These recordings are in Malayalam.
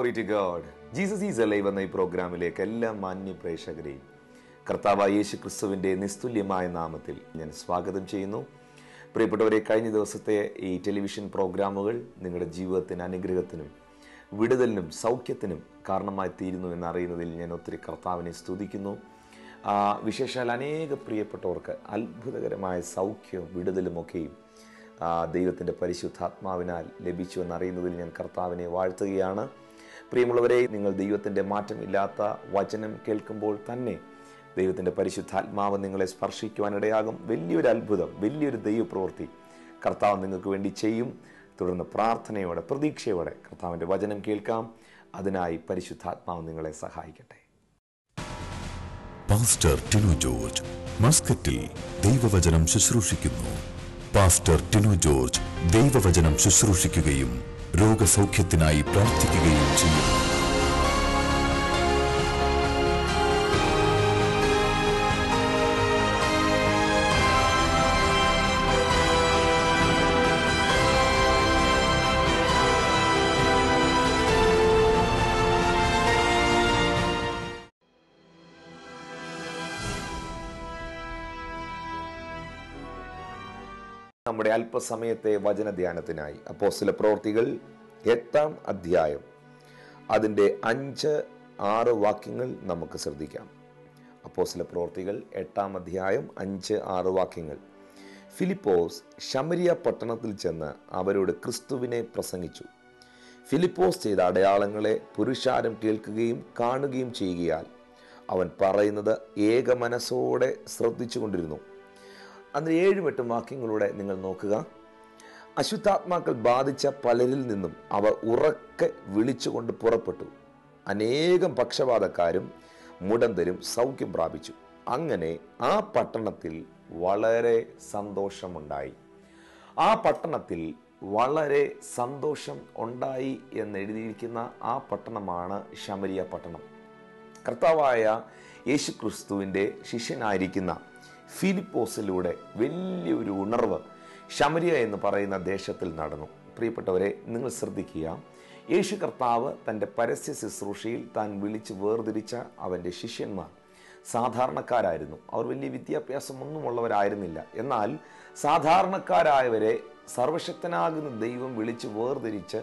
Glory to God Jesus is alive എന്ന ഈ പ്രോഗ്രാമിലേക്ക് എല്ലാ മാന്യ പ്രേക്ഷകരെയും കർത്താവായ യേശു ക്രിസ്തുവിന്റെ നിസ്തുല്യമായ നാമത്തിൽ ഞാൻ സ്വാഗതം ചെയ്യുന്നു. പ്രിയപ്പെട്ടവരെ കഴിഞ്ഞ ദിവസത്തെ ഈ ടെലിവിഷൻ പ്രോഗ്രാമുകൾ നിങ്ങളുടെ ജീവിതത്തിന് അനുഗ്രഹത്തിനും വിടുതലിനും സൗഖ്യത്തിനും കാരണമായി തീരുന്നു എന്നറിയുന്നതിൽ ഞാൻ ഒത്തിരി കർത്താവിനെ സ്തുതിക്കുന്നു. വിശേഷാൽ അനേക പ്രിയപ്പെട്ടവർക്ക് അത്ഭുതകരമായ സൗഖ്യവും വിടുതലുമൊക്കെയും ദൈവത്തിന്റെ പരിശുദ്ധാത്മാവിനാൽ ലഭിച്ചു എന്നറിയുന്നതിൽ ഞാൻ കർത്താവിനെ വാഴ്ത്തുകയാണ്. പ്രിയമുള്ളവരെ നിങ്ങൾ ദൈവത്തിന്റെ മാറ്റമില്ലാത്ത വചനം കേൾക്കുമ്പോൾ തന്നെ ദൈവത്തിന്റെ പരിശുദ്ധാത്മാവ് നിങ്ങളെ സ്പർശിക്കുവാനിടയാകും. വലിയൊരു അത്ഭുതം വലിയൊരു ദൈവപ്രവൃത്തി കർത്താവ് നിങ്ങൾക്ക് വേണ്ടി ചെയ്യും. തുടർന്ന് പ്രാർത്ഥനയോടെ പ്രതീക്ഷയോടെ കർത്താവിന്റെ വചനം കേൾക്കാം. അതിനായി പരിശുദ്ധാത്മാവ് നിങ്ങളെ സഹായിക്കട്ടെ. പാസ്റ്റർ ടിനു ജോർജ് മസ്കറ്റിൽ ദൈവവചനം ശുശ്രൂഷിക്കുന്നു. പാസ്റ്റർ ടിനു ജോർജ് ദൈവവചനം ശുശ്രൂഷിക്കുകയും രോഗസൗഖ്യത്തിനായി പ്രാർത്ഥിക്കുകയും ചെയ്യുന്നു. നമ്മുടെ അല്പസമയത്തെ വചനധ്യാനത്തിനായി അപ്പോ അപ്പോസ്തല പ്രവൃത്തികൾ എട്ടാം അധ്യായം. അതിന്റെ അഞ്ച് ആറ് വാക്യങ്ങൾ നമുക്ക് ശ്രദ്ധിക്കാം. അപ്പോ അപ്പോസ്തല പ്രവർത്തികൾ എട്ടാം അധ്യായം അഞ്ച് ആറ് വാക്യങ്ങൾ. ഫിലിപ്പോസ് ശമരിയ പട്ടണത്തിൽ ചെന്ന് അവരോട് ക്രിസ്തുവിനെ പ്രസംഗിച്ചു. ഫിലിപ്പോസ് ചെയ്ത അടയാളങ്ങളെ പുരുഷാരം കേൾക്കുകയും കാണുകയും ചെയ്യുകയാൽ അവൻ പറയുന്നത് ഏക മനസ്സോടെ ശ്രദ്ധിച്ചുകൊണ്ടിരുന്നു. അതിന് ഏഴും എട്ടും വാക്യങ്ങളിലൂടെ നിങ്ങൾ നോക്കുക. അശുദ്ധാത്മാക്കൾ ബാധിച്ച പലരിൽ നിന്നും അവർ ഉറക്കെ വിളിച്ചുകൊണ്ട് പുറപ്പെട്ടു. അനേകം പക്ഷപാതക്കാരും മുടന്തരും സൗഖ്യം പ്രാപിച്ചു. അങ്ങനെ ആ പട്ടണത്തിൽ വളരെ സന്തോഷമുണ്ടായി. ആ പട്ടണത്തിൽ വളരെ സന്തോഷം ഉണ്ടായി എന്ന് എഴുതിയിരിക്കുന്ന ആ പട്ടണമാണ് ശമരിയ പട്ടണം. കർത്താവായ യേശുക്രിസ്തുവിന്റെ ശിഷ്യനായിരിക്കുന്ന ഫിലിപ്പോസിലൂടെ വലിയൊരു ഉണർവ് ശമരിയ എന്ന് പറയുന്ന ദേശത്തിൽ നടന്നു. പ്രിയപ്പെട്ടവരെ നിങ്ങൾ ശ്രദ്ധിക്കുക. യേശു കർത്താവ് തന്റെ പരസ്യ ശുശ്രൂഷയിൽ താൻ വിളിച്ച് വേർതിരിച്ച അവന്റെ ശിഷ്യന്മാർ സാധാരണക്കാരായിരുന്നു. അവർ വലിയ വിദ്യാഭ്യാസമൊന്നും ഉള്ളവരായിരുന്നില്ല എന്നാൽ സാധാരണക്കാരായവരെ സർവശക്തനാകുന്ന ദൈവം വിളിച്ച് വേർതിരിച്ച്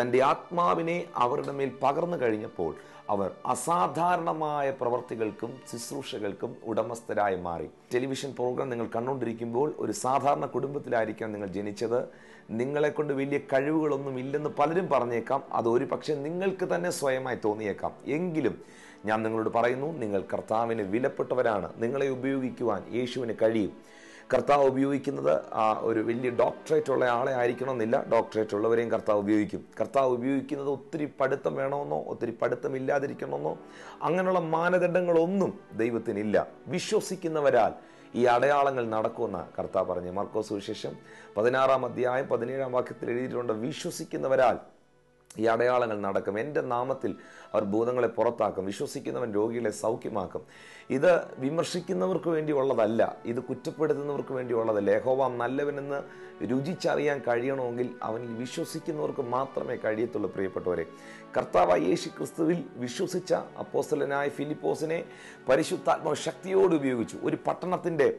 തന്റെ ആത്മാവിനെ അവരുടെ മേൽ പകർന്നു കഴിഞ്ഞപ്പോൾ അവർ അസാധാരണമായ പ്രവർത്തികൾക്കും ശുശ്രൂഷകൾക്കും ഉടമസ്ഥരായി മാറി. ടെലിവിഷൻ പ്രോഗ്രാം നിങ്ങൾ കണ്ടുകൊണ്ടിരിക്കുമ്പോൾ ഒരു സാധാരണ കുടുംബത്തിലായിരിക്കാം നിങ്ങൾ ജനിച്ചത്. നിങ്ങളെ കൊണ്ട് വലിയ കഴിവുകളൊന്നും ഇല്ലെന്ന് പലരും പറഞ്ഞേക്കാം. അത് ഒരു പക്ഷേ നിങ്ങൾക്ക് തന്നെ സ്വയമായി തോന്നിയേക്കാം. എങ്കിലും ഞാൻ നിങ്ങളോട് പറയുന്നു നിങ്ങൾ കർത്താവിന് വിലപ്പെട്ടവരാണ്. നിങ്ങളെ ഉപയോഗിക്കുവാൻ യേശുവിന് കഴിയും. കർത്താവ് ഉപയോഗിക്കുന്നത് ആ, ഒരു വലിയ ഡോക്ടറേറ്റ് ഉള്ള ആളെ ആയിരിക്കണമെന്നില്ല. ഡോക്ടറേറ്റ് ഉള്ളവരെയും കർത്താവ് ഉപയോഗിക്കും. കർത്താവ് ഉപയോഗിക്കുന്നത് ഒത്തിരി പഠിത്തം വേണമെന്നോ ഒത്തിരി പഠിത്തം ഇല്ലാതിരിക്കണമെന്നോ അങ്ങനെയുള്ള മാനദണ്ഡങ്ങളൊന്നും ദൈവത്തിനില്ല. വിശ്വസിക്കുന്നവരാൽ ഈ അടയാളങ്ങൾ നടക്കുമെന്ന കർത്താവ് പറഞ്ഞു മർക്കോസ് സുവിശേഷം പതിനാറാം അധ്യായം പതിനേഴാം വാക്യത്തിൽ എഴുതിയിട്ടുണ്ട്. വിശ്വസിക്കുന്നവരാൽ ഈ അടയാളങ്ങൾ നടക്കും. എന്റെ നാമത്തിൽ അവർ ഭൂതങ്ങളെ പുറത്താക്കും. വിശ്വസിക്കുന്നവൻ രോഗികളെ സൗഖ്യമാക്കും. ഇത് വിമർശിക്കുന്നവർക്ക് വേണ്ടിയുള്ളതല്ല. ഇത് കുറ്റപ്പെടുത്തുന്നവർക്ക് വേണ്ടിയുള്ളതല്ല. യഹോവ നല്ലവനെന്ന് രുചിച്ചറിയാൻ കഴിയണമെങ്കിൽ അവനിൽ വിശ്വസിക്കുന്നവർക്ക് മാത്രമേ കഴിയത്തുള്ളൂ പ്രിയപ്പെട്ടവരെ. കർത്താവ് യേശു ക്രിസ്തുവിൽ വിശ്വസിച്ച അപ്പോസ്തലനായ ഫിലിപ്പോസിനെ പരിശുദ്ധാത്മാവ് ശക്തിയോട് ഉപയോഗിച്ചു. ഒരു പട്ടണത്തിന്റെ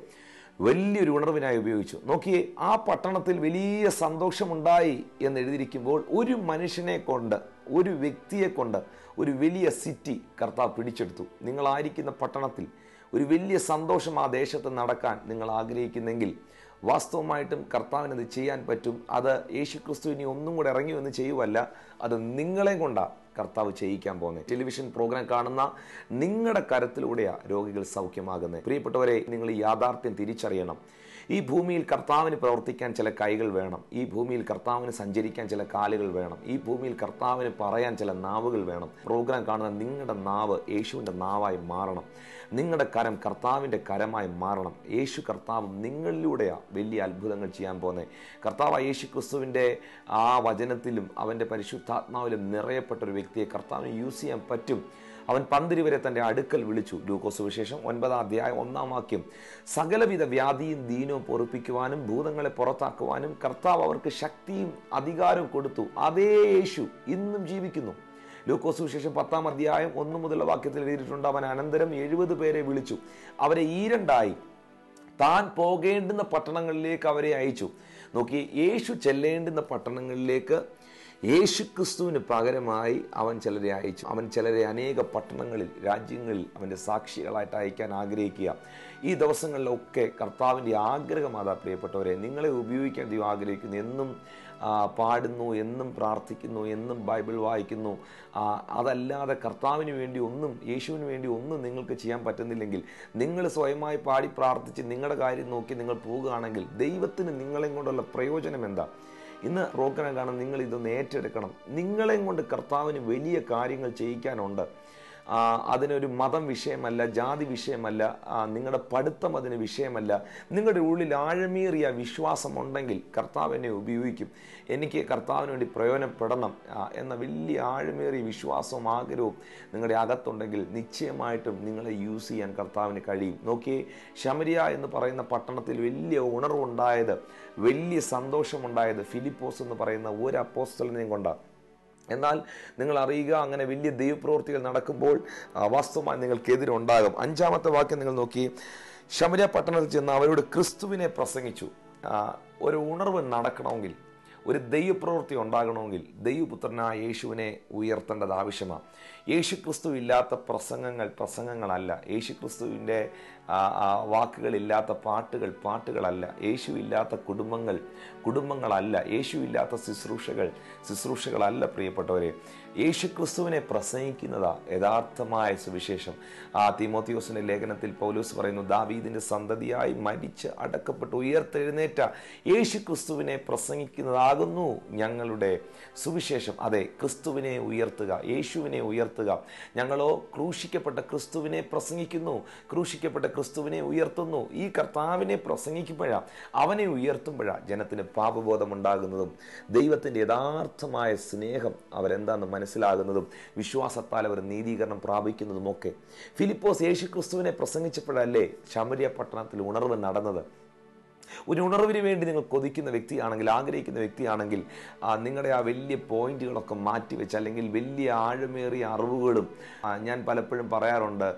വലിയൊരു ഉണർവിനായി ഉപയോഗിച്ചു. നോക്കിയേ ആ പട്ടണത്തിൽ വലിയ സന്തോഷമുണ്ടായി എന്ന് എഴുതിയിരിക്കുമ്പോൾ ഒരു മനുഷ്യനെ കൊണ്ട് ഒരു വ്യക്തിയെ കൊണ്ട് ഒരു വലിയ സിറ്റി കർത്താവ് പിടിച്ചെടുത്തു. നിങ്ങളായിരിക്കുന്ന പട്ടണത്തിൽ ഒരു വലിയ സന്തോഷം ആ ദേശത്ത് നടക്കാൻ നിങ്ങൾ ആഗ്രഹിക്കുന്നെങ്കിൽ വാസ്തവമായിട്ടും കർത്താവിനത് ചെയ്യാൻ പറ്റും. അത് യേശു ഇനി ഒന്നും കൂടെ ഇറങ്ങി വന്ന് ചെയ്യുവല്ല. അത് നിങ്ങളെ കൊണ്ടാണ് കർത്താവ് ചെയ്യിക്കാൻ പോകുന്നത്. ടെലിവിഷൻ പ്രോഗ്രാം കാണുന്ന നിങ്ങളുടെ കരത്തിലൂടെയാണ് രോഗികൾ സൗഖ്യമാകുന്നത്. പ്രിയപ്പെട്ടവരെ നിങ്ങൾ ഈ യാഥാർത്ഥ്യം തിരിച്ചറിയണം. ഈ ഭൂമിയിൽ കർത്താവിന് പ്രവർത്തിക്കാൻ ചില കൈകൾ വേണം. ഈ ഭൂമിയിൽ കർത്താവിന് സഞ്ചരിക്കാൻ ചില കാലുകൾ വേണം. ഈ ഭൂമിയിൽ കർത്താവിന് പറയാൻ ചില നാവുകൾ വേണം. പ്രോഗ്രാം കാണുന്ന നിങ്ങളുടെ നാവ് യേശുവിന്റെ നാവായി മാറണം. നിങ്ങളുടെ കരം കർത്താവിന്റെ കരമായി മാറണം. യേശു കർത്താവ് നിങ്ങളിലൂടെയാണ് വലിയ അത്ഭുതങ്ങൾ ചെയ്യാൻ പോകുന്നത് കർത്താവ് യേശു ക്രിസ്തുവിന്റെ ആ വചനത്തിലും അവന്റെ പരിശുദ്ധാത്മാവിലും നിറയപ്പെട്ട ഒരു വ്യക്തിയെ കർത്താവിന് യൂസ് ചെയ്യാൻ പറ്റും. അവൻ പന്തിരിവരെ തന്റെ അടുക്കൽ വിളിച്ചു. ലൂക്കോസ് വിശേഷം ഒൻപതാം അധ്യായം ഒന്നാം വാക്യം. സകലവിധ വ്യാധിയും ദീനവും പൊറുപ്പിക്കുവാനും ഭൂതങ്ങളെ പുറത്താക്കുവാനും കർത്താവ് അവർക്ക് ശക്തിയും അധികാരവും കൊടുത്തു. അതേ യേശു ഇന്നും ജീവിക്കുന്നു. ലൂക്കോസ് വിശേഷം പത്താം അധ്യായം ഒന്ന് മുതലുള്ള വാക്യത്തിൽ എഴുതിയിട്ടുണ്ട്. അവൻ അനന്തരം എഴുപത് പേരെ വിളിച്ചു. അവരെ ഈരണ്ടായി. താൻ പോകേണ്ടുന്ന പട്ടണങ്ങളിലേക്ക് അവരെ അയച്ചു. നോക്കി യേശു ചെല്ലേണ്ടുന്ന പട്ടണങ്ങളിലേക്ക് യേശു ക്രിസ്തുവിന് പകരമായി അവൻ ചിലരെ അയച്ചു. അവൻ ചിലരെ അനേക പട്ടണങ്ങളിൽ രാജ്യങ്ങളിൽ അവന്റെ സാക്ഷികളായിട്ട് അയക്കാൻ ആഗ്രഹിക്കുക. ഈ ദിവസങ്ങളിലൊക്കെ കർത്താവിന്റെ ആഗ്രഹം അതാ പ്രിയപ്പെട്ടവരെ. നിങ്ങളെ ഉപയോഗിക്കാൻ ദൈവം ആഗ്രഹിക്കുന്നു. എന്നും പാടുന്നു എന്നും പ്രാർത്ഥിക്കുന്നു എന്നും ബൈബിൾ വായിക്കുന്നു. അതല്ലാതെ കർത്താവിന് വേണ്ടി ഒന്നും യേശുവിന് വേണ്ടി ഒന്നും നിങ്ങൾക്ക് ചെയ്യാൻ പറ്റുന്നില്ലെങ്കിൽ നിങ്ങൾ സ്വയമായി പാടി പ്രാർത്ഥിച്ച് നിങ്ങളുടെ കാര്യം നോക്കി നിങ്ങൾ പോവുകയാണെങ്കിൽ ദൈവത്തിന് നിങ്ങളെ കൊണ്ടുള്ള പ്രയോജനം എന്താ? ഇന്ന് പ്രോഗ്രാം കാണാൻ നിങ്ങൾ ഇതൊന്ന് ഏറ്റെടുക്കണം. നിങ്ങളെയും കൊണ്ട് കർത്താവിന് വലിയ കാര്യങ്ങൾ ചെയ്യിക്കാനുണ്ട്. അതിനൊരു മതം വിഷയമല്ല ജാതി വിഷയമല്ല നിങ്ങളുടെ പഠിത്തം അതിന് വിഷയമല്ല. നിങ്ങളുടെ ഉള്ളിൽ ആഴമേറിയ വിശ്വാസമുണ്ടെങ്കിൽ കർത്താവ് എന്നെ ഉപയോഗിക്കും. എനിക്ക് കർത്താവിന് വേണ്ടി പ്രയോജനപ്പെടണം എന്ന വലിയ ആഴമേറിയ വിശ്വാസവും ആഗ്രഹവും നിങ്ങളുടെ അകത്തുണ്ടെങ്കിൽ നിശ്ചയമായിട്ടും നിങ്ങളെ യൂസ് ചെയ്യാൻ കർത്താവിന് കഴിയും. നോക്കിയേ ശമരിയ എന്ന് പറയുന്ന പട്ടണത്തിൽ വലിയ ഉണർവുണ്ടായത് വലിയ സന്തോഷമുണ്ടായത് ഫിലിപ്പോസ് എന്ന് പറയുന്ന ഒരു അപ്പോസ്റ്റലിനെയും കൊണ്ടാണ് എന്നാൽ നിങ്ങൾ അറിയുക അങ്ങനെ വലിയ ദൈവപ്രവൃത്തികൾ നടക്കുമ്പോൾ വാസ്തവമായി നിങ്ങൾക്കെതിരുണ്ടാകും അഞ്ചാമത്തെ വാക്യം നിങ്ങൾ നോക്കി. ശമര പട്ടണത്തിൽ ചെന്ന് അവരോട് ക്രിസ്തുവിനെ പ്രസംഗിച്ചു. ഒരു ഉണർവ് നടക്കണമെങ്കിൽ ഒരു ദൈവപ്രവൃത്തി ഉണ്ടാകണമെങ്കിൽ ദൈവപുത്രനായ യേശുവിനെ ഉയർത്തേണ്ടത് ആവശ്യമാണ്. യേശു ക്രിസ്തു ഇല്ലാത്ത പ്രസംഗങ്ങൾ പ്രസംഗങ്ങളല്ല. യേശു ക്രിസ്തുവിന്റെ വാക്കുകളില്ലാത്ത പാട്ടുകൾ പാട്ടുകളല്ല. യേശു ഇല്ലാത്ത കുടുംബങ്ങൾ കുടുംബങ്ങളല്ല. യേശു ഇല്ലാത്ത ശുശ്രൂഷകൾ ശുശ്രൂഷകളല്ല പ്രിയപ്പെട്ടവരെ. യേശു ക്രിസ്തുവിനെ പ്രസംഗിക്കുന്നതാ യഥാർത്ഥമായ സുവിശേഷം. ആ തിമോത്തിയോസിന്റെ ലേഖനത്തിൽ പൗലോസ് പറയുന്നു ദാവീദിന്റെ സന്തതിയായി മരിച്ച് അടക്കപ്പെട്ട് ഉയർത്തെഴുന്നേറ്റ യേശു ക്രിസ്തുവിനെ പ്രസംഗിക്കുന്നതാകുന്നു ഞങ്ങളുടെ സുവിശേഷം. അതെ ക്രിസ്തുവിനെ ഉയർത്തുക യേശുവിനെ ഉയർത്തുക. ഞങ്ങളോ ക്രൂശിക്കപ്പെട്ട ക്രിസ്തുവിനെ പ്രസംഗിക്കുന്നു. ക്രൂശിക്കപ്പെട്ട ക്രിസ്തുവിനെ ഉയർത്തുന്നു. ഈ കർത്താവിനെ പ്രസംഗിക്കുമ്പോഴാ അവനെ ഉയർത്തുമ്പോഴാ ജനത്തിന് പാപബോധം ഉണ്ടാകുന്നതും ദൈവത്തിന്റെ യഥാർത്ഥമായ സ്നേഹം അവരെന്താണെന്ന് മനസ്സിലാകുന്നതും വിശ്വാസത്താൽ അവർ നീതീകരണം പ്രാപിക്കുന്നതുമൊക്കെ. ഫിലിപ്പോസ് യേശു ക്രിസ്തുവിനെ പ്രസംഗിച്ചപ്പോഴല്ലേ ശമരിയ പട്ടണത്തിൽ ഉണർവ് നടന്നത്? ഒരു ഉണർവിന് വേണ്ടി നിങ്ങൾ കൊതിക്കുന്ന വ്യക്തിയാണെങ്കിൽ ആഗ്രഹിക്കുന്ന വ്യക്തിയാണെങ്കിൽ നിങ്ങളുടെ ആ വലിയ പോയിന്റുകളൊക്കെ മാറ്റിവെച്ച് അല്ലെങ്കിൽ വലിയ ആഴമേറിയ അറിവുകളും ഞാൻ പലപ്പോഴും പറയാറുണ്ട്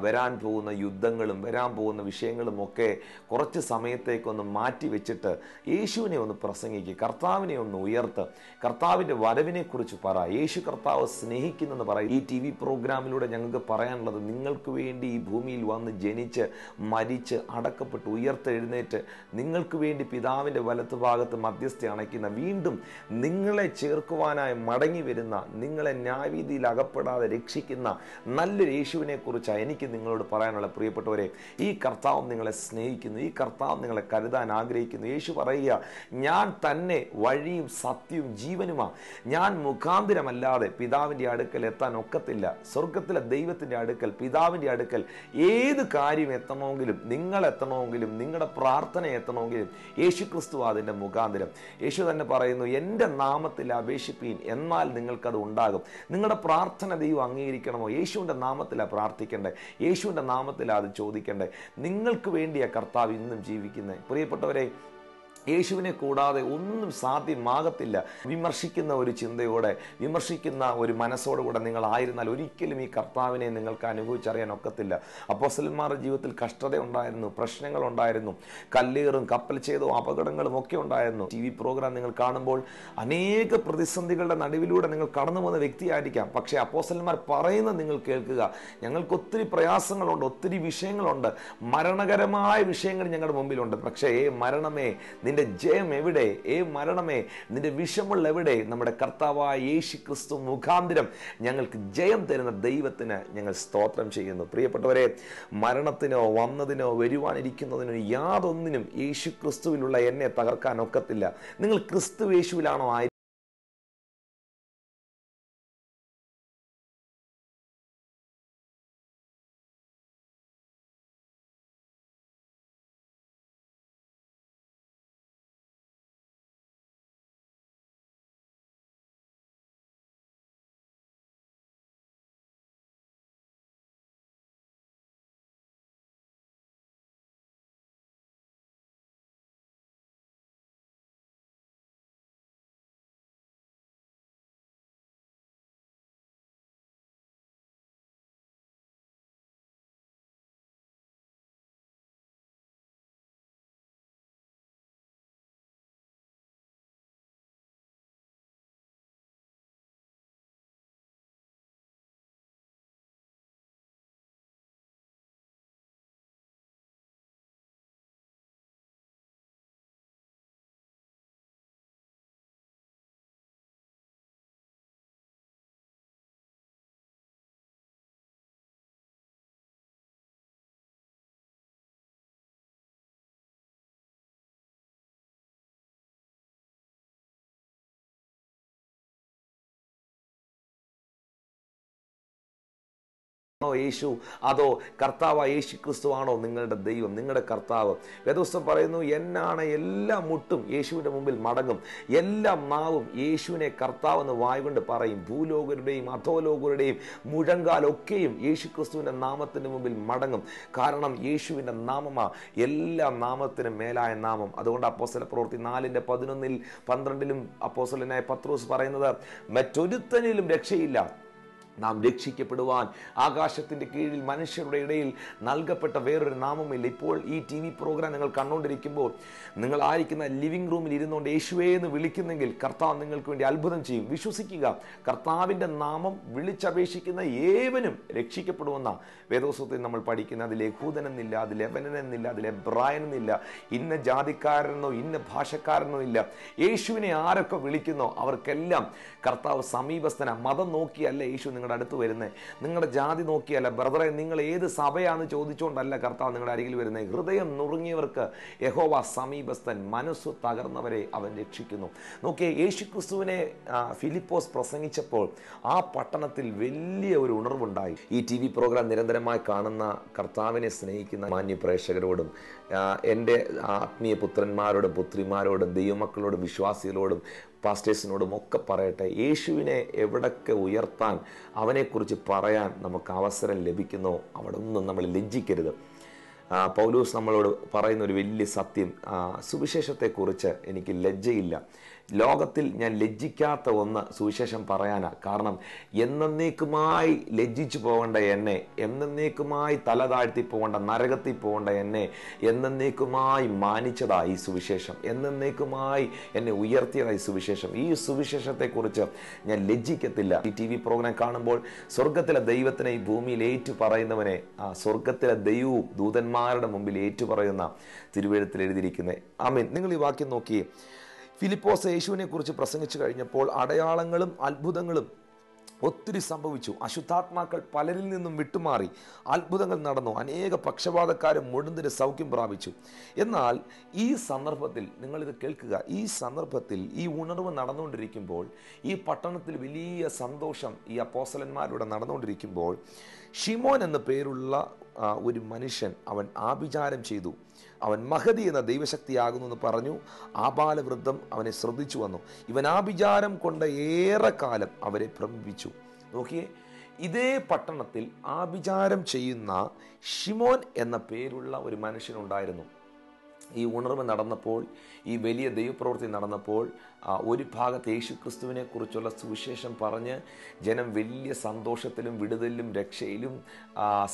വരാൻ പോകുന്ന യുദ്ധങ്ങളും വരാൻ പോകുന്ന വിഷയങ്ങളും ഒക്കെ കുറച്ച് സമയത്തേക്കൊന്ന് മാറ്റി വെച്ചിട്ട് യേശുവിനെ ഒന്ന് പ്രസംഗിക്കുക കർത്താവിനെ ഒന്ന് ഉയർത്ത്. കർത്താവിന്റെ വരവിനെക്കുറിച്ച് പറ. യേശു കർത്താവ് സ്നേഹിക്കുന്നെന്ന് പറയും ഈ ടി വി പ്രോഗ്രാമിലൂടെ ഞങ്ങൾക്ക് പറയാനുള്ളത് നിങ്ങൾക്ക് വേണ്ടി ഈ ഭൂമിയിൽ വന്ന് ജനിച്ച് മരിച്ച് അടക്കപ്പെട്ട് ഉയർത്തെഴുന്നേറ്റ് നിങ്ങൾക്ക് വേണ്ടി പിതാവിന്റെ വലത്ത് ഭാഗത്ത് മധ്യസ്ഥ അണയ്ക്കുന്ന വീണ്ടും നിങ്ങളെ ചേർക്കുവാനായി മടങ്ങി വരുന്ന നിങ്ങളെ ന്യായവീതിയിൽ അകപ്പെടാതെ രക്ഷിക്കുന്ന നല്ലൊരു യേശുവിനെ കുറിച്ചാണ് എനിക്ക് നിങ്ങളോട് പറയാനുള്ള പ്രിയപ്പെട്ടവരെ ഈ കർത്താവ് നിങ്ങളെ സ്നേഹിക്കുന്നു ഈ കർത്താവ് നിങ്ങളെ കരുതാൻ ആഗ്രഹിക്കുന്നു. യേശു പറയുക ഞാൻ തന്നെ വഴിയും സത്യവും ജീവനുമാ. ഞാൻ മുഖാന്തിരമല്ലാതെ പിതാവിന്റെ അടുക്കൽ എത്താൻ ഒക്കത്തില്ല. സ്വർഗത്തിലെ ദൈവത്തിന്റെ അടുക്കൽ പിതാവിന്റെ അടുക്കൽ ഏത് കാര്യം എത്തണമെങ്കിലും നിങ്ങൾ എത്തണമെങ്കിലും നിങ്ങളുടെ പ്രാർത്ഥന എത്തണമെങ്കിലും യേശു ക്രിസ്തു അതിന്റെ മുഖാന്തരം. യേശു തന്നെ പറയുന്നു എന്റെ നാമത്തിൽ അപേക്ഷിപ്പീൻ എന്നാൽ നിങ്ങൾക്കത് ഉണ്ടാകും. നിങ്ങളുടെ പ്രാർത്ഥന ദൈവം അംഗീകരിക്കണമോ? യേശുവിന്റെ നാമത്തിലാണ് പ്രാർത്ഥിക്കേണ്ടേ? യേശുവിന്റെ നാമത്തിലാണ് അത് ചോദിക്കേണ്ടേ? നിങ്ങൾക്ക് വേണ്ടിയാണ് കർത്താവ് ഇന്നും ജീവിക്കുന്നത് പ്രിയപ്പെട്ടവരെ യേശുവിനെ കൂടാതെ ഒന്നും സാധ്യമാകത്തില്ല. വിമർശിക്കുന്ന ഒരു ചിന്തയോടെ വിമർശിക്കുന്ന ഒരു മനസ്സോടുകൂടെ നിങ്ങൾ ആയിരുന്നാൽ ഒരിക്കലും ഈ കർത്താവിനെ നിങ്ങൾക്ക് അനുഭവിച്ചറിയാൻ ഒക്കത്തില്ല. അപ്പോസലന്മാരുടെ ജീവിതത്തിൽ കഷ്ടത ഉണ്ടായിരുന്നു പ്രശ്നങ്ങൾ ഉണ്ടായിരുന്നു കല്ലേറും കപ്പൽ ചെയ്തോ അപകടങ്ങളും ഒക്കെ ഉണ്ടായിരുന്നു. ടി വി പ്രോഗ്രാം നിങ്ങൾ കാണുമ്പോൾ അനേക പ്രതിസന്ധികളുടെ നടുവിലൂടെ നിങ്ങൾ കടന്നു പോകുന്ന വ്യക്തിയായിരിക്കാം. പക്ഷേ അപ്പോസലന്മാർ പറയുന്നത് നിങ്ങൾ കേൾക്കുക. ഞങ്ങൾക്ക് ഒത്തിരി പ്രയാസങ്ങളുണ്ട് ഒത്തിരി വിഷയങ്ങളുണ്ട്. മരണകരമായ വിഷയങ്ങൾ ഞങ്ങളുടെ മുമ്പിലുണ്ട്. പക്ഷേ മരണമേ നിന്റെ ജയം എവിടെ? ഏ മരണമേ? നിന്റെ വിഷമുള്ള എവിടെ? നമ്മുടെ കർത്താവായ യേശു ക്രിസ്തു മുഖാന്തിരം ഞങ്ങൾക്ക് ജയം തരുന്ന ദൈവത്തിന് ഞങ്ങൾ സ്തോത്രം ചെയ്യുന്നു. പ്രിയപ്പെട്ടവരെ മരണത്തിനോ വന്നതിനോ വരുവാനിരിക്കുന്നതിനോ യാതൊന്നിനും യേശു ക്രിസ്തുവിലുള്ള എന്നെ തകർക്കാൻ ഒക്കത്തില്ല. നിങ്ങൾ ക്രിസ്തു യേശുവിലാണോ യേശു അതോ കർത്താവ് യേശു ക്രിസ്തു ആണോ നിങ്ങളുടെ ദൈവം നിങ്ങളുടെ കർത്താവ്? വേദോസ്തം പറയുന്നു എന്നാണ് എല്ലാ മുട്ടും യേശുവിന്റെ മുമ്പിൽ മടങ്ങും. എല്ലാ നാവും യേശുവിനെ കർത്താവ് എന്ന് വായുകൊണ്ട് പറയും. ഭൂലോകരുടെയും അധോലോകരുടെയും മുഴങ്കാലൊക്കെയും യേശു ക്രിസ്തുവിന്റെ നാമത്തിന്റെ മുമ്പിൽ മടങ്ങും. കാരണം യേശുവിന്റെ നാമമാ എല്ലാ നാമത്തിനും മേലായ നാമം. അതുകൊണ്ട് അപ്പോസ്തല പ്രവൃത്തി നാലിന്റെ പതിനൊന്നിൽ പന്ത്രണ്ടിലും അപ്പോസ്തലനായ പത്രോസ് പറയുന്നത് മറ്റൊരുത്തനിലും രക്ഷയില്ല. നാം രക്ഷിക്കപ്പെടുവാൻ. ആകാശത്തിന്റെ കീഴിൽ മനുഷ്യരുടെ ഇടയിൽ നൽകപ്പെട്ട വേറൊരു നാമമില്ല. ഇപ്പോൾ ഈ ടി വി പ്രോഗ്രാം നിങ്ങൾ കണ്ടുകൊണ്ടിരിക്കുമ്പോൾ നിങ്ങൾ ആയിരിക്കുന്ന ലിവിംഗ് റൂമിൽ ഇരുന്നുകൊണ്ട് യേശുവേ എന്ന് വിളിക്കുന്നെങ്കിൽ കർത്താവ് നിങ്ങൾക്ക് വേണ്ടി അത്ഭുതം ചെയ്യും. വിശ്വസിക്കുക കർത്താവിന്റെ നാമം വിളിച്ചപേക്ഷിക്കുന്ന ഏവനും രക്ഷിക്കപ്പെടുമെന്ന വേദോസത്തിൽ നമ്മൾ പഠിക്കുന്ന അതിൽ യഹൂദനെന്നില്ല അതിൽ യവനെന്നില്ല അതിൽ എബ്രായനെന്നില്ല ഇന്ന ജാതിക്കാരനെന്നോ ഇന്ന ഭാഷക്കാരനോ ഇല്ല. യേശുവിനെ ആരൊക്കെ വിളിക്കുന്നോ അവർക്കെല്ലാം കർത്താവ് സമീപസ്ഥന. മതം നോക്കിയല്ല യേശു നിങ്ങളുടെ അടുത്ത് വരുന്നത് നിങ്ങളുടെ ജാതി നോക്കിയല്ല ബ്രദറെ നിങ്ങൾ ഏത് സഭയാണെന്ന് ചോദിച്ചുകൊണ്ടല്ല കർത്താവ് നിങ്ങളുടെ അരികിൽ വരുന്നത് ഹൃദയം നുറുങ്ങിയവർക്ക് യഹോവ സമീപസ്ഥൻ മനസ്സ് തകർന്നവരെ അവൻ രക്ഷിക്കുന്നു. നോക്കിയേ യേശുക്രിസ്തുവിനെ ഫിലിപ്പോസ് പ്രസംഗിച്ചപ്പോൾ ആ പട്ടണത്തിൽ വലിയ ഒരു ഉണർവുണ്ടായി. ഈ ടി വി പ്രോഗ്രാം നിരന്തരമായി കാണുന്ന കർത്താവിനെ സ്നേഹിക്കുന്ന മാന്യ പ്രേക്ഷകരോടും എന്റെ ആത്മീയ പുത്രന്മാരോടും പുത്രിമാരോടും ദൈവമക്കളോടും വിശ്വാസികളോടും പാസ്റ്റേഴ്സിനോടും ഒക്കെ പറയട്ടെ യേശുവിനെ എവിടൊക്കെ ഉയർത്താൻ അവനെക്കുറിച്ച് പറയാൻ നമുക്ക് അവസരം ലഭിക്കുന്നോ അവിടെ ഒന്നും നമ്മൾ ലജ്ജിക്കരുത്. പൗലൂസ് നമ്മളോട് പറയുന്ന ഒരു വലിയ സത്യം സുവിശേഷത്തെക്കുറിച്ച് എനിക്ക് ലജ്ജയില്ല. ലോകത്തിൽ ഞാൻ ലജ്ജിക്കാത്ത ഒന്ന് സുവിശേഷം പറയാനാണ് കാരണം എന്നേക്കുമായി ലജ്ജിച്ചു പോകേണ്ട എന്നെ എന്നേക്കുമായി തല താഴ്ത്തി പോകേണ്ട നരകത്തിൽ പോകേണ്ട എന്നെ എന്നേക്കുമായി മാനിച്ചതായി സുവിശേഷം എന്നേക്കുമായി എന്നെ ഉയർത്തിയതായി സുവിശേഷം. ഈ സുവിശേഷത്തെക്കുറിച്ച് ഞാൻ ലജ്ജിക്കത്തില്ല. ഈ ടി വി പ്രോഗ്രാം കാണുമ്പോൾ സ്വർഗത്തിലെ ദൈവത്തിനെ ഈ ഭൂമിയിൽ ഏറ്റു പറയുന്നവനെ ആ സ്വർഗത്തിലെ ദൈവവും ദൂതന്മാരുടെ മുമ്പിൽ ഏറ്റു പറയുന്ന തിരുവഴുത്തിൽ എഴുതിയിരിക്കുന്നത് ആമീൻ. നിങ്ങൾ ഈ വാക്യം നോക്കി ഫിലിപ്പോസ് യേശുവിനെക്കുറിച്ച് പ്രസംഗിച്ചു കഴിഞ്ഞപ്പോൾ അടയാളങ്ങളും അത്ഭുതങ്ങളും ഒത്തിരി സംഭവിച്ചു. അശുദ്ധാത്മാക്കൾ പലരിൽ നിന്നും വിട്ടുമാറി. അത്ഭുതങ്ങൾ നടന്നു. അനേക പക്ഷപാതക്കാരും മുഴുതിന് സൗഖ്യം പ്രാപിച്ചു. എന്നാൽ ഈ സന്ദർഭത്തിൽ നിങ്ങളിത് കേൾക്കുക. ഈ സന്ദർഭത്തിൽ ഈ ഉണർവ് നടന്നുകൊണ്ടിരിക്കുമ്പോൾ ഈ പട്ടണത്തിൽ വലിയ സന്തോഷം ഈ അപ്പോസലന്മാരുടെ നടന്നുകൊണ്ടിരിക്കുമ്പോൾ ഷിമോൻ എന്ന പേരുള്ള ഒരു മനുഷ്യൻ അവൻ ആഭിചാരം ചെയ്തു. അവൻ മഹതി എന്ന ദൈവശക്തിയാകുന്നു എന്ന് പറഞ്ഞു. ആബാലവൃദ്ധം അവനെ ശ്രദ്ധിച്ചു വന്നു. ഇവൻ ആഭിചാരം കൊണ്ട ഏറെ കാലം അവരെ ഭ്രമിപ്പിച്ചു. നോക്കിയേ ഇതേ പട്ടണത്തിൽ ആഭിചാരം ചെയ്യുന്ന ഷിമോൻ എന്ന പേരുള്ള ഒരു മനുഷ്യനുണ്ടായിരുന്നു. ഈ ഉണർവ് നടന്നപ്പോൾ ഈ വലിയ ദൈവപ്രവൃത്തി നടന്നപ്പോൾ ഒരു ഭാഗത്ത് യേശു ക്രിസ്തുവിനെ കുറിച്ചുള്ള സുവിശേഷം പറഞ്ഞ് ജനം വലിയ സന്തോഷത്തിലും വിടുതലിലും രക്ഷയിലും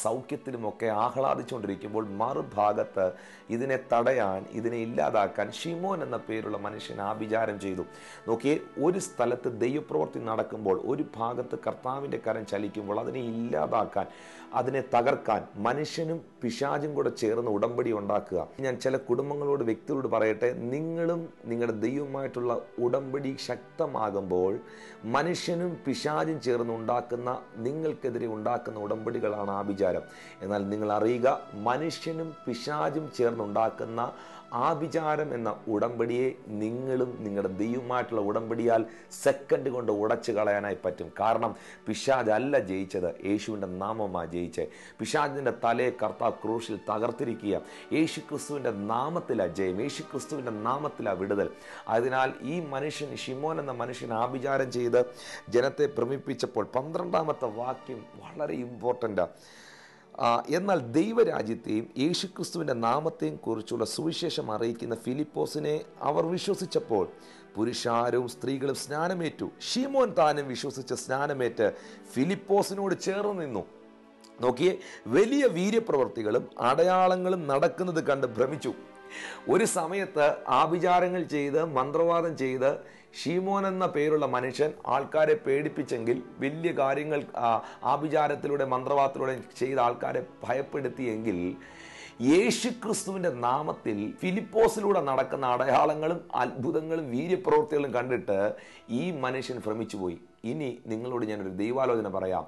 സൗഖ്യത്തിലും ഒക്കെ ആഹ്ലാദിച്ചുകൊണ്ടിരിക്കുമ്പോൾ മറുഭാഗത്ത് ഇതിനെ തടയാൻ ഇതിനെ ഇല്ലാതാക്കാൻ ഷിമോൻ എന്ന പേരുള്ള മനുഷ്യൻ ആഭിചാരം ചെയ്തു. നോക്കിയേ ഒരു സ്ഥലത്ത് ദൈവപ്രവൃത്തി നടക്കുമ്പോൾ ഒരു ഭാഗത്ത് കർത്താവിന്റെ കരം ചലിക്കുമ്പോൾ അതിനെ ഇല്ലാതാക്കാൻ അതിനെ തകർക്കാൻ മനുഷ്യനും പിശാചും കൂടെ ചേർന്ന് ഉടമ്പടി ഉണ്ടാക്കുക. ഞാൻ ചില കുടുംബങ്ങളോട് വ്യക്തികളോട് പറയട്ടെ നിങ്ങളും നിങ്ങളുടെ ദൈവവുമായിട്ടുള്ള ഉടമ്പടി ശക്തമാകുമ്പോൾ മനുഷ്യനും പിശാചും ചേർന്ന് ഉണ്ടാക്കുന്ന നിങ്ങൾക്കെതിരെ ഉണ്ടാക്കുന്ന ഉടമ്പടികളാണ് ആ വിചാരം. എന്നാൽ നിങ്ങൾ അറിയുക മനുഷ്യനും പിശാചും ചേർന്നുണ്ടാക്കുന്ന ആഭിചാരം എന്ന ഉടമ്പടിയെ നിങ്ങളും നിങ്ങളുടെ ദൈവമായിട്ടുള്ള ഉടമ്പടിയാൽ സെക്കൻഡ് കൊണ്ട് ഉടച്ചു കളയാനായി പറ്റും. കാരണം പിശാജ് അല്ല ജയിച്ചത്. യേശുവിന്റെ നാമമാണ് ജയിച്ചത് പിശാജിന്റെ തലയെ കർത്താവ് ക്രൂശിൽ തകർത്തിരിക്കുക. യേശു ക്രിസ്തുവിന്റെ നാമത്തിലാണ് ജയം. യേശു ക്രിസ്തുവിന്റെ നാമത്തിലാണ് വിടുതൽ. അതിനാൽ ഈ മനുഷ്യൻ ഷിമോൻ എന്ന മനുഷ്യൻ ആഭിചാരം ചെയ്ത് ജനത്തെ ഭ്രമിപ്പിച്ചപ്പോൾ പന്ത്രണ്ടാമത്തെ വാക്യം വളരെ ഇമ്പോർട്ടന്റാണ് ആ, എന്നാൽ ദൈവരാജ്യത്തെയും യേശുക്രിസ്തുവിന്റെ നാമത്തെയും കുറിച്ചുള്ള സുവിശേഷം അറിയിക്കുന്ന ഫിലിപ്പോസിനെ അവർ വിശ്വസിച്ചപ്പോൾ പുരുഷാരവും സ്ത്രീകളും സ്നാനമേറ്റു. ഷീമോൻ താനും വിശ്വസിച്ച സ്നാനമേറ്റ് ഫിലിപ്പോസിനോട് ചേർന്ന് നിന്നു. നോക്കിയേ വലിയ വീര്യപ്രവർത്തികളും അടയാളങ്ങളും നടക്കുന്നത് കണ്ട് ഭ്രമിച്ചു. ഒരു സമയത്ത് ആഭിചാരങ്ങൾ ചെയ്ത് മന്ത്രവാദം ചെയ്ത് ഷീമോൻ എന്ന പേരുള്ള മനുഷ്യൻ ആൾക്കാരെ പേടിപ്പിച്ചെങ്കിൽ വലിയ കാര്യങ്ങൾ ആഭിചാരത്തിലൂടെ മന്ത്രവാദത്തിലൂടെ ചെയ്ത ആൾക്കാരെ ഭയപ്പെടുത്തിയെങ്കിൽ യേശുക്രിസ്തുവിന്റെ നാമത്തിൽ ഫിലിപ്പോസിലൂടെ നടക്കുന്ന അടയാളങ്ങളും അത്ഭുതങ്ങളും വീര്യപ്രവൃത്തികളും കണ്ടിട്ട് ഈ മനുഷ്യൻ ഭ്രമിച്ചുപോയി. ഇനി നിങ്ങളോട് ഞാനൊരു ദൈവാലോചന പറയാം.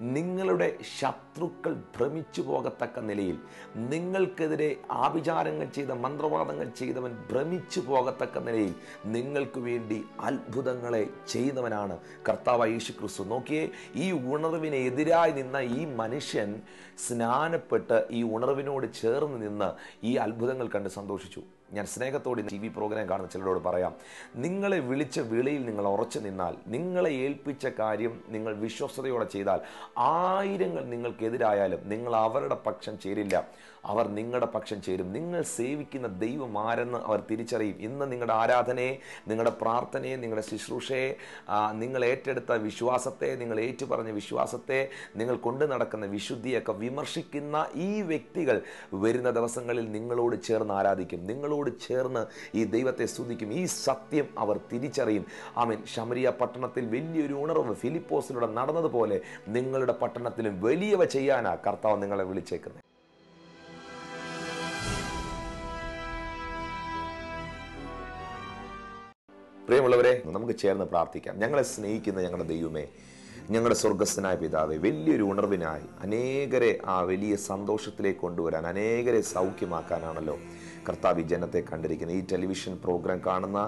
നിങ്ങളുടെ ശത്രുക്കൾ ഭ്രമിച്ചു പോകത്തക്ക നിലയിൽ നിങ്ങൾക്കെതിരെ ആഭിചാരങ്ങൾ ചെയ്ത മന്ത്രവാദങ്ങൾ ചെയ്തവൻ ഭ്രമിച്ചു പോകത്തക്ക നിലയിൽ നിങ്ങൾക്ക് വേണ്ടി അത്ഭുതങ്ങളെ ചെയ്തവനാണ് കർത്താവ് യേശു ക്രിസ്തു നോക്കിയേ ഈ ഉണർവിന് എതിരായി നിന്ന ഈ മനുഷ്യൻ സ്നാനപ്പെട്ട് ഈ ഉണർവിനോട് ചേർന്ന് നിന്ന് ഈ അത്ഭുതങ്ങൾ കണ്ട് സന്തോഷിച്ചു. ഞാൻ സ്നേഹത്തോടെ ടി വി പ്രോഗ്രാം കാണുന്ന ചിലരോട് പറയാം നിങ്ങളെ വിളിച്ച വിളിയിൽ നിങ്ങൾ ഉറച്ചു നിന്നാൽ നിങ്ങളെ ഏൽപ്പിച്ച കാര്യം നിങ്ങൾ വിശ്വസ്തയോടെ ചെയ്താൽ ആയിരങ്ങൾ നിങ്ങൾക്കെതിരായാലും നിങ്ങൾ അവരുടെ പക്ഷം ചേരില്ല. അവർ നിങ്ങളുടെ പക്ഷം ചേരും. നിങ്ങൾ സേവിക്കുന്ന ദൈവം ആരെന്ന് അവർ തിരിച്ചറിയും. ഇന്ന് നിങ്ങളുടെ ആരാധനയെ നിങ്ങളുടെ പ്രാർത്ഥനയെ നിങ്ങളുടെ ശുശ്രൂഷയെ നിങ്ങൾ ഏറ്റെടുത്ത വിശ്വാസത്തെ നിങ്ങൾ ഏറ്റുപറഞ്ഞ വിശ്വാസത്തെ നിങ്ങൾ കൊണ്ടു നടക്കുന്ന വിശുദ്ധിയൊക്കെ വിമർശിക്കുന്ന ഈ വ്യക്തികൾ വരുന്ന ദിവസങ്ങളിൽ നിങ്ങളോട് ചേർന്ന് ആരാധിക്കും. നിങ്ങളോട് ചേർന്ന് ഈ ദൈവത്തെ സ്തുതിക്കും. ഈ സത്യം അവർ തിരിച്ചറിയും. ആമീൻ. ശമരിയ പട്ടണത്തിൽ വലിയൊരു ഉണർവ് ഫിലിപ്പോസിലൂടെ നടന്നതുപോലെ നിങ്ങളുടെ പട്ടണത്തിലും വലിയവ ചെയ്യാനാ കർത്താവ് നിങ്ങളെ വിളിച്ചേക്കുന്നത്. പ്രിയമുള്ളവരെ നമുക്ക് ചേർന്ന് പ്രാർത്ഥിക്കാം. ഞങ്ങളെ സ്നേഹിക്കുന്ന ഞങ്ങളുടെ ദൈവമേ ഞങ്ങളുടെ സ്വർഗസ്ഥനായ പിതാവെ വലിയൊരു ഉണർവിനായി അനേകരെ ആ വലിയ സന്തോഷത്തിലേക്ക് കൊണ്ടുവരാൻ അനേകരെ സൗഖ്യമാക്കാനാണല്ലോ കർത്താവ് ഈ ജനത്തെ കണ്ടിരിക്കുന്നത്. ഈ ടെലിവിഷൻ പ്രോഗ്രാം കാണുന്ന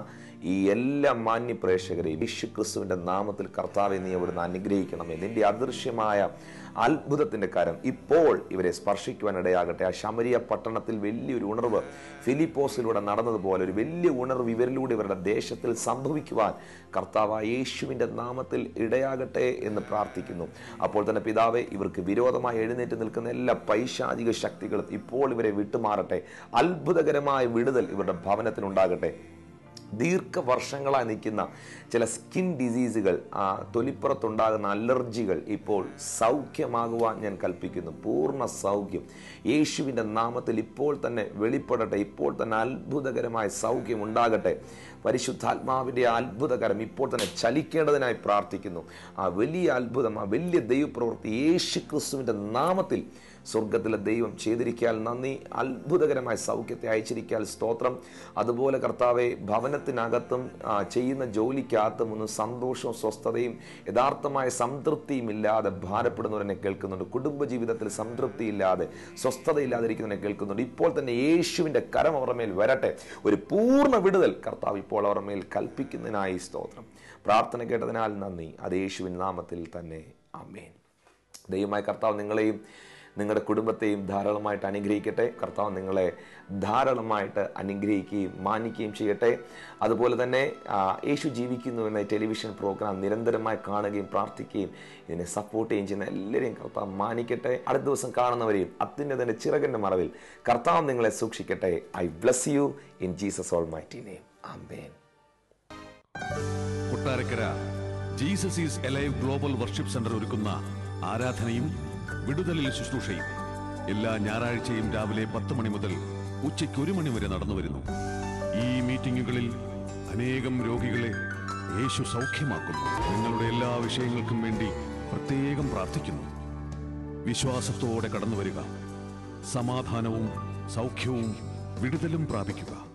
ഈ എല്ലാ മാന്യ പ്രേക്ഷകരെയും യേശു ക്രിസ്തുവിന്റെ നാമത്തിൽ കർത്താവെ നീ അവിടുന്ന് അനുഗ്രഹിക്കണമേ. നിന്റെ അദൃശ്യമായ അത്ഭുതത്തിന്റെ കാര്യം ഇപ്പോൾ ഇവരെ സ്പർശിക്കുവാൻ ഇടയാകട്ടെ. ആ ശമരിയ പട്ടണത്തിൽ വലിയൊരു ഉണർവ് ഫിലിപ്പോസിലൂടെ നടന്നതുപോലെ ഒരു വലിയ ഉണർവ് ഇവരിലൂടെ ഇവരുടെ ദേശത്തിൽ സംഭവിക്കുവാൻ കർത്താവ് യേശുവിന്റെ നാമത്തിൽ ഇടയാകട്ടെ എന്ന് പ്രാർത്ഥിക്കുന്നു. അപ്പോൾ തന്നെ പിതാവെ ഇവർക്ക് വിരോധമായി എഴുന്നേറ്റ് നിൽക്കുന്ന എല്ലാ പൈശാചിക ശക്തികളും ഇപ്പോൾ ഇവരെ വിട്ടുമാറട്ടെ. അത്ഭുതകരമായ വിടുതൽ ഇവരുടെ ഭവനത്തിനുണ്ടാകട്ടെ ദീർഘവർഷങ്ങളായി നിൽക്കുന്ന ചില സ്കിൻ ഡിസീസുകൾ ആ തൊലിപ്പുറത്തുണ്ടാകുന്ന അലർജികൾ ഇപ്പോൾ സൗഖ്യമാകുവാൻ ഞാൻ കൽപ്പിക്കുന്നു. പൂർണ സൗഖ്യം. യേശുവിന്റെ നാമത്തിൽ ഇപ്പോൾ തന്നെ വെളിപ്പെടട്ടെ ഇപ്പോൾ തന്നെ അത്ഭുതകരമായ സൗഖ്യം ഉണ്ടാകട്ടെ. പരിശുദ്ധാത്മാവിന്റെ അത്ഭുതകരം ഇപ്പോൾ തന്നെ ചലിക്കേണ്ടതിനായി പ്രാർത്ഥിക്കുന്നു. ആ വലിയ അത്ഭുതം ആ വലിയ ദൈവപ്രവൃത്തി യേശു ക്രിസ്തുവിന്റെ നാമത്തിൽ സ്വർഗത്തിലെ ദൈവം ചെയ്തിരിക്കാൻ നന്ദി. അത്ഭുതകരമായ സൗഖ്യത്തെ അയച്ചിരിക്കാൻ സ്തോത്രം. അതുപോലെ കർത്താവെ ഭവനത്തിനകത്തും ചെയ്യുന്ന ജോലിക്കകത്തും ഒന്ന് സന്തോഷവും സ്വസ്ഥതയും യഥാർത്ഥമായ സംതൃപ്തിയും ഇല്ലാതെ ഭാരപ്പെടുന്നവരെന്നെ കേൾക്കുന്നുണ്ട്. കുടുംബജീവിതത്തിൽ സംതൃപ്തി ഇല്ലാതെ സ്വസ്ഥതയില്ലാതിരിക്കുന്നവരെ കേൾക്കുന്നുണ്ട്. ഇപ്പോൾ തന്നെ യേശുവിന്റെ കരം അവരുടെ മേൽ വരട്ടെ. ഒരു പൂർണ വിടുതൽ കർത്താവ് ഇപ്പോൾ അവർ മേൽ കൽപ്പിക്കുന്നതിനായി സ്തോത്രം. പ്രാർത്ഥന കേട്ടതിനാൽ നന്ദി. അത് യേശുവിൻ നാമത്തിൽ തന്നെ. അമ്മേൻ ദൈവമായ കർത്താവ് നിങ്ങളെയും നിങ്ങളുടെ കുടുംബത്തെയും ധാരാളമായിട്ട് അനുഗ്രഹിക്കട്ടെ. കർത്താവ് നിങ്ങളെ ധാരാളമായിട്ട് അനുഗ്രഹിക്കുകയും മാനിക്കുകയും ചെയ്യട്ടെ. അതുപോലെ തന്നെ യേശു ജീവിക്കുന്നു എന്ന ടെലിവിഷൻ പ്രോഗ്രാം നിരന്തരമായി കാണുകയും പ്രാർത്ഥിക്കുകയും ഇതിനെ സപ്പോർട്ട് ചെയ്യുകയും ചെയ്യുന്ന എല്ലാവരെയും കർത്താവ് മാനിക്കട്ടെ. അടുത്ത ദിവസം കാണുന്നവരെയും അത്യുന്നതന്റെ ചിറകന്റെ മറവിൽ കർത്താവ് നിങ്ങളെ സൂക്ഷിക്കട്ടെ. I bless you in Jesus almighty amen. Kottarakkara Jesus is alive global worship centre ഒരുക്കുന്ന ആരാധനയും വിടുതലിൽ ശുശ്രൂഷയും എല്ലാ ഞായറാഴ്ചയും രാവിലെ പത്ത് മണി മുതൽ ഉച്ചയ്ക്ക് ഒരു മണി വരെ നടന്നു വരുന്നു. ഈ മീറ്റിംഗുകളിൽ അനേകം രോഗികളെ യേശു സൗഖ്യമാക്കുന്നു. നിങ്ങളുടെ എല്ലാ വിഷയങ്ങൾക്കും വേണ്ടി പ്രത്യേകം പ്രാർത്ഥിക്കുന്നു. വിശ്വാസത്തോടെ കടന്നു വരിക സമാധാനവും സൗഖ്യവും വിടുതലും പ്രാപിക്കുക.